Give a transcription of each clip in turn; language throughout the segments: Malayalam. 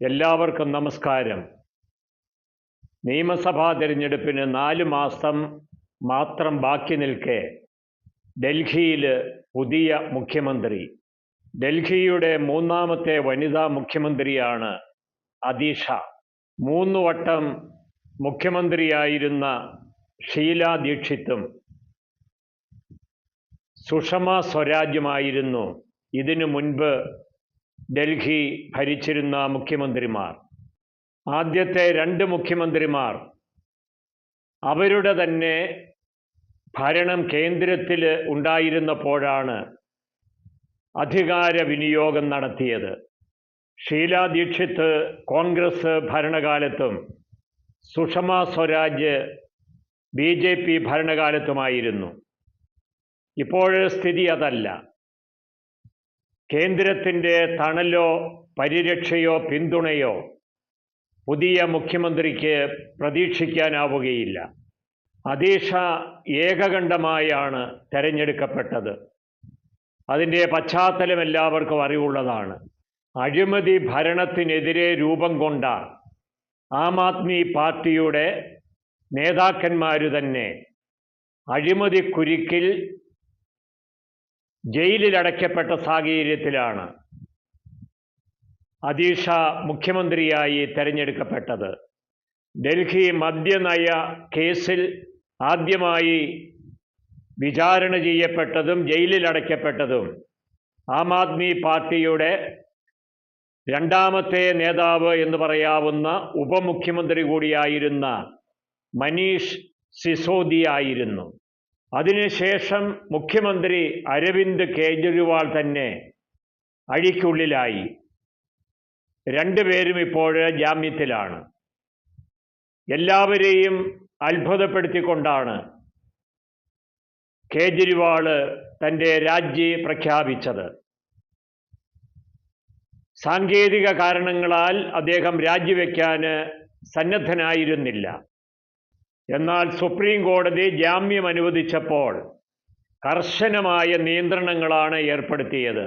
എല്ലാവർക്കും നമസ്കാരം. നിയമസഭാ തിരഞ്ഞെടുപ്പിന് നാല് മാസം മാത്രം ബാക്കി നിൽക്കെ ഡൽഹിയിൽ പുതിയ മുഖ്യമന്ത്രി. ഡൽഹിയുടെ മൂന്നാമത്തെ വനിതാ മുഖ്യമന്ത്രിയാണ് അതീഷ മൂന്ന് വട്ടം മുഖ്യമന്ത്രിയായിരുന്ന ഷീല ദീക്ഷിത്തും സുഷമ സ്വരാജ്യമായിരുന്നു ഇതിനു മുൻപ് ഡൽഹി ഭരിച്ചിരുന്ന മുഖ്യമന്ത്രിമാർ. ആദ്യത്തെ രണ്ട് മുഖ്യമന്ത്രിമാർ അവരുടെ തന്നെ ഭരണം കേന്ദ്രത്തിൽ ഉണ്ടായിരുന്നപ്പോഴാണ് അധികാര വിനിയോഗം നടത്തിയത്. Sheila Dikshit Congress ഭരണകാലത്തും Sushma Swaraj B J P ഭരണകാലത്തുമായിരുന്നു. ഇപ്പോൾ സ്ഥിതി അതല്ല. കേന്ദ്രത്തിന്റെ തണലോ പരിരക്ഷയോ പിന്തുണയോ പുതിയ മുഖ്യമന്ത്രിക്ക് പ്രതീക്ഷിക്കാനാവുകയില്ല. അതീഷ ഏകകണ്ഠമായാണ് തെരഞ്ഞെടുക്കപ്പെട്ടത്. അതിന്റെ പശ്ചാത്തലം എല്ലാവർക്കും അറിവുള്ളതാണ്. അഴിമതി ഭരണത്തിനെതിരെ രൂപം കൊണ്ട ആം ആദ്മി പാർട്ടിയുടെ നേതാക്കന്മാർ തന്നെ അഴിമതി കുരുക്കിൽ ജയിലിൽ അടയ്ക്കപ്പെട്ട സാഹചര്യത്തിലാണ് അതീഷ മുഖ്യമന്ത്രിയായി തെരഞ്ഞെടുക്കപ്പെട്ടത്. ഡൽഹി മദ്യനയ കേസിൽ ആദ്യമായി വിചാരണ ചെയ്യപ്പെട്ടതും ജയിലിൽ അടയ്ക്കപ്പെട്ടതും ആം ആദ്മി പാർട്ടിയുടെ രണ്ടാമത്തെ നേതാവ് എന്ന് പറയാവുന്ന ഉപമുഖ്യമന്ത്രി കൂടിയായിരുന്ന മനീഷ് സിസോദിയ ആയിരുന്നു അതിനുശേഷം മുഖ്യമന്ത്രി അരവിന്ദ് കേജ്രിവാൾ തന്നെ അഴിക്കുള്ളിലായി. രണ്ടുപേരും ഇപ്പോൾ ജാമ്യത്തിലാണ്. എല്ലാവരെയും അത്ഭുതപ്പെടുത്തിക്കൊണ്ടാണ് കേജ്രിവാൾ തന്റെ രാജി പ്രഖ്യാപിച്ചത്. സാങ്കേതിക കാരണങ്ങളാൽ അദ്ദേഹം രാജിവെക്കാൻ സന്നദ്ധനായിരുന്നില്ല. എന്നാൽ സുപ്രീം കോടതി ജാമ്യം അനുവദിച്ചപ്പോൾ കർശനമായ നിയന്ത്രണങ്ങളാണ് ഏർപ്പെടുത്തിയത്.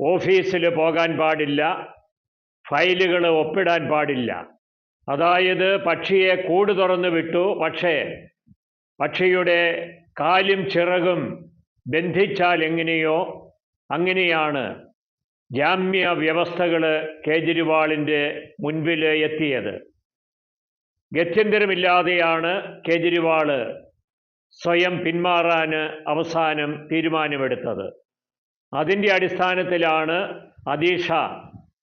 ഓഫീസിൽ പോകാൻ പാടില്ല ഫയലുകൾ ഒപ്പിടാൻ പാടില്ല. അതായത് പക്ഷിയെ കൂട് തുറന്ന് വിട്ടു പക്ഷേ പക്ഷിയുടെ കാലും ചിറകും ബന്ധിച്ചാൽ എങ്ങനെയോ അങ്ങനെയാണ് ജാമ്യ വ്യവസ്ഥകൾ കേജ്രിവാളിന്റെ മുൻപിൽ എത്തിയത്. ഗത്യന്തരമില്ലാതെയാണ് കേജ്രിവാൾ സ്വയം പിന്മാറാൻ അവസാനം തീരുമാനമെടുത്തത്. അതിന്റെ അടിസ്ഥാനത്തിലാണ് അതീഷ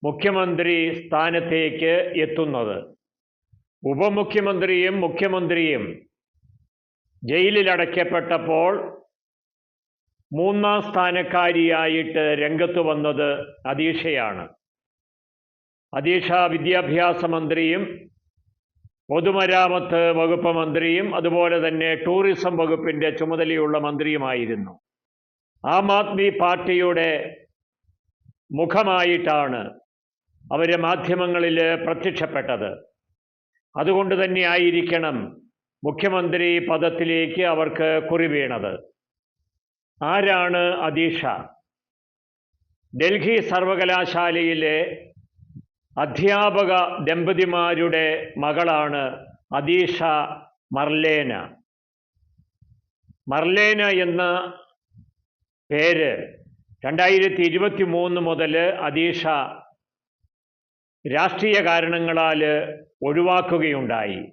മുഖ്യമന്ത്രി സ്ഥാനത്തേക്ക് എത്തുന്നത്. ഉപമുഖ്യമന്ത്രിയും മുഖ്യമന്ത്രിയും ജയിലിലടയ്ക്കപ്പെട്ടപ്പോൾ മൂന്നാം സ്ഥാനക്കാരിയായിട്ട് രംഗത്ത് വന്നത് അതീഷയാണ്. അതീഷ വിദ്യാഭ്യാസ മന്ത്രിയും പൊതുമരാമത്ത് വകുപ്പ് മന്ത്രിയും അതുപോലെ തന്നെ ടൂറിസം വകുപ്പിന്റെ ചുമതലയുള്ള മന്ത്രിയുമായിരുന്നു. ആം ആദ്മി പാർട്ടിയുടെ മുഖമായിട്ടാണ് അവർ മാധ്യമങ്ങളിൽ പ്രത്യക്ഷപ്പെട്ടത്. അതുകൊണ്ട് തന്നെ ആയിരിക്കണം മുഖ്യമന്ത്രി പദത്തിലേക്ക് അവർക്ക് കുറി വീണത്. ആരാണ് അതീഷ ഡൽഹി സർവകലാശാലയിലെ അധ്യാപക ദമ്പതിമാരുടെ മകളാണ് അദീഷ മർലേന. മർലേന എന്ന പേര് രണ്ടായിരത്തി ഇരുപത്തി മൂന്ന് മുതൽ അദീഷ രാഷ്ട്രീയ കാരണങ്ങളാൽ ഒഴിവാക്കുകയുണ്ടായി.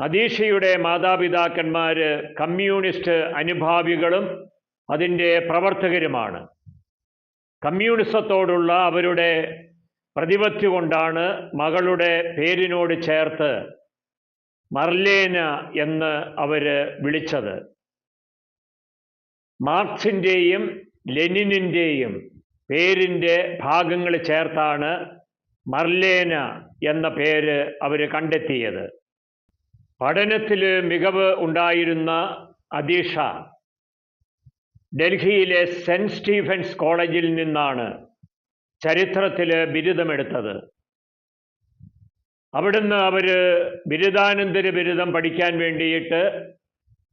അദീഷയുടെ മാതാപിതാക്കന്മാർ കമ്മ്യൂണിസ്റ്റ് അനുഭാവികളും അതിന്റെ പ്രവർത്തകരുമാണ്. കമ്മ്യൂണിസത്തോടുള്ള അവരുടെ പ്രതിപത്തി കൊണ്ടാണ് മകളുടെ പേരിനോട് ചേർത്ത് മർലേന എന്ന് അവർ വിളിച്ചത്. മാർക്സിന്റെയും ലെനിനിന്റെയും പേരിന്റെ ഭാഗങ്ങൾ ചേർത്താണ് മർലേന എന്ന പേര് അവർ കണ്ടെത്തിയത്. പഠനത്തിൽ മികവ് ഉണ്ടായിരുന്ന അദീഷ ഡൽഹിയിലെ സെന്റ് സ്റ്റീഫൻസ് കോളേജിൽ നിന്നാണ് ചരിത്രത്തിൽ ബിരുദമെടുത്തത്. അവിടുന്ന് അവർ ബിരുദാനന്തര ബിരുദം പഠിക്കാൻ വേണ്ടിയിട്ട്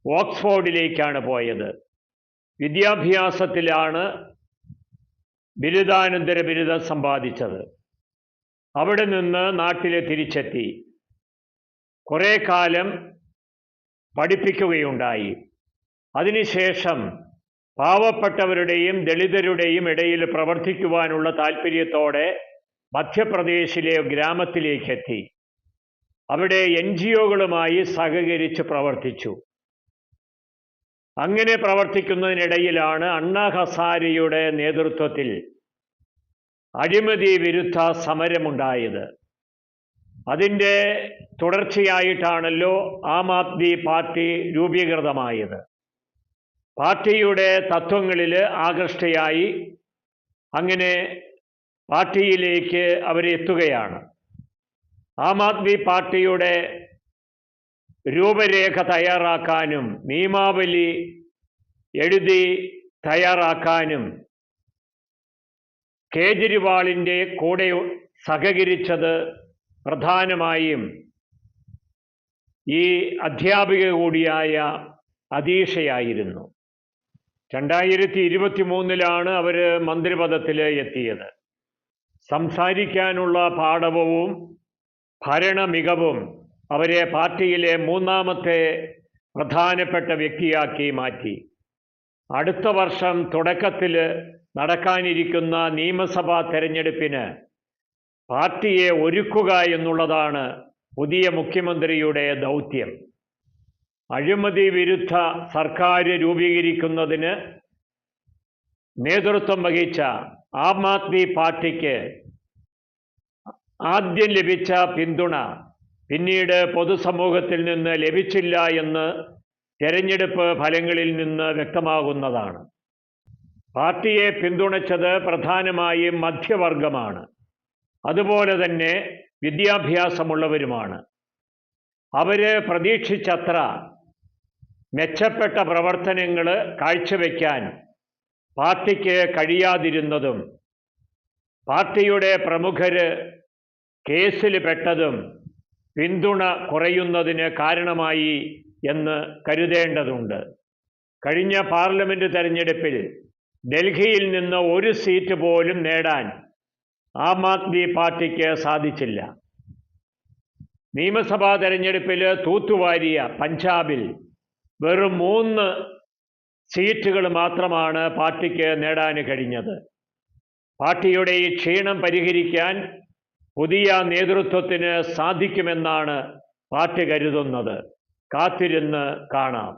ഓക്സ്ഫോർഡിലേക്കാണ് പോയത്. വിദ്യാഭ്യാസത്തിലാണ് ബിരുദാനന്തര ബിരുദം സമ്പാദിച്ചത്. അവിടെ നിന്ന് നാട്ടിൽ തിരിച്ചെത്തി. കുറേ കാലം പഠിപ്പിക്കുകയുണ്ടായി. അതിനുശേഷം പാവപ്പെട്ടവരുടെയും ദളിതരുടെയും ഇടയിൽ പ്രവർത്തിക്കുവാനുള്ള താല്പര്യത്തോടെ മധ്യപ്രദേശിലെ ഗ്രാമത്തിലേക്കെത്തി. അവിടെ എൻ ജി ഒകളുമായി സഹകരിച്ച് പ്രവർത്തിച്ചു. അങ്ങനെ പ്രവർത്തിക്കുന്നതിനിടയിലാണ് അണ്ണാ ഹസാരിയുടെ നേതൃത്വത്തിൽ അഴിമതി വിരുദ്ധ സമരമുണ്ടായത്. അതിന്റെ തുടർച്ചയായിട്ടാണല്ലോ ആം ആദ്മി പാർട്ടി രൂപീകൃതമായത്. പാർട്ടിയുടെ തത്വങ്ങളിൽ ആകൃഷ്ടയായി അങ്ങനെ പാർട്ടിയിലേക്ക് അവരെത്തുകയാണ് ആം ആദ്മി പാർട്ടിയുടെ രൂപരേഖ തയ്യാറാക്കാനും നിയമാവലി എഴുതി തയ്യാറാക്കാനും കേജ്രിവാളിന്റെ കൂടെ സഹകരിച്ചത് പ്രധാനമായും ഈ അധ്യാപിക കൂടിയായ അതീഷയായിരുന്നു. രണ്ടായിരത്തി ഇരുപത്തി മൂന്നിലാണ് അവർ മന്ത്രിപദത്തിൽ എത്തിയത്. സംസാരിക്കാനുള്ള പാഠവും ഭരണ മികവും അവരെ പാർട്ടിയിലെ മൂന്നാമത്തെ പ്രധാനപ്പെട്ട വ്യക്തിയാക്കി മാറ്റി. അടുത്ത വർഷം തുടക്കത്തിൽ നടക്കാനിരിക്കുന്ന നിയമസഭാ തെരഞ്ഞെടുപ്പിന് പാർട്ടിയെ ഒരുക്കുക എന്നുള്ളതാണ് പുതിയ മുഖ്യമന്ത്രിയുടെ ദൗത്യം. അഴിമതി വിരുദ്ധ സർക്കാർ രൂപീകരിക്കുന്നതിന് നേതൃത്വം വഹിച്ച ആം ആദ്മി പാർട്ടിക്ക് ആദ്യം ലഭിച്ച പിന്തുണ പിന്നീട് പൊതുസമൂഹത്തിൽ നിന്ന് ലഭിച്ചില്ല എന്ന് തെരഞ്ഞെടുപ്പ് ഫലങ്ങളിൽ നിന്ന് വ്യക്തമാകുന്നതാണ്. പാർട്ടിയെ പിന്തുണച്ചത് പ്രധാനമായും മധ്യവർഗമാണ്. അതുപോലെ തന്നെ വിദ്യാഭ്യാസമുള്ളവരുമാണ്. അവർ പ്രതീക്ഷിച്ചത്ര മെച്ചപ്പെട്ട പ്രവർത്തനങ്ങൾ കാഴ്ചവെക്കാൻ പാർട്ടിക്ക് കഴിയാതിരുന്നതും പാർട്ടിയുടെ പ്രമുഖര് കേസിൽ പെട്ടതും പിന്തുണ കുറയുന്നതിന് കാരണമായി എന്ന് കരുതേണ്ടതുണ്ട്. കഴിഞ്ഞ പാർലമെന്റ് തെരഞ്ഞെടുപ്പിൽ ഡൽഹിയിൽ നിന്ന് ഒരു സീറ്റ് പോലും നേടാൻ ആം ആദ്മി പാർട്ടിക്ക് സാധിച്ചില്ല. നിയമസഭാ തെരഞ്ഞെടുപ്പിൽ തൂത്തുവാരിയ പഞ്ചാബിൽ വെറും മൂന്ന് സീറ്റുകൾ മാത്രമാണ് പാർട്ടിക്ക് നേടാൻ കഴിഞ്ഞത്. പാർട്ടിയുടെ ഈ ക്ഷീണം പരിഹരിക്കാൻ പുതിയ നേതൃത്വത്തിന് സാധിക്കുമെന്നാണ് പാർട്ടി കരുതുന്നത്. കാത്തിരുന്ന് കാണാം.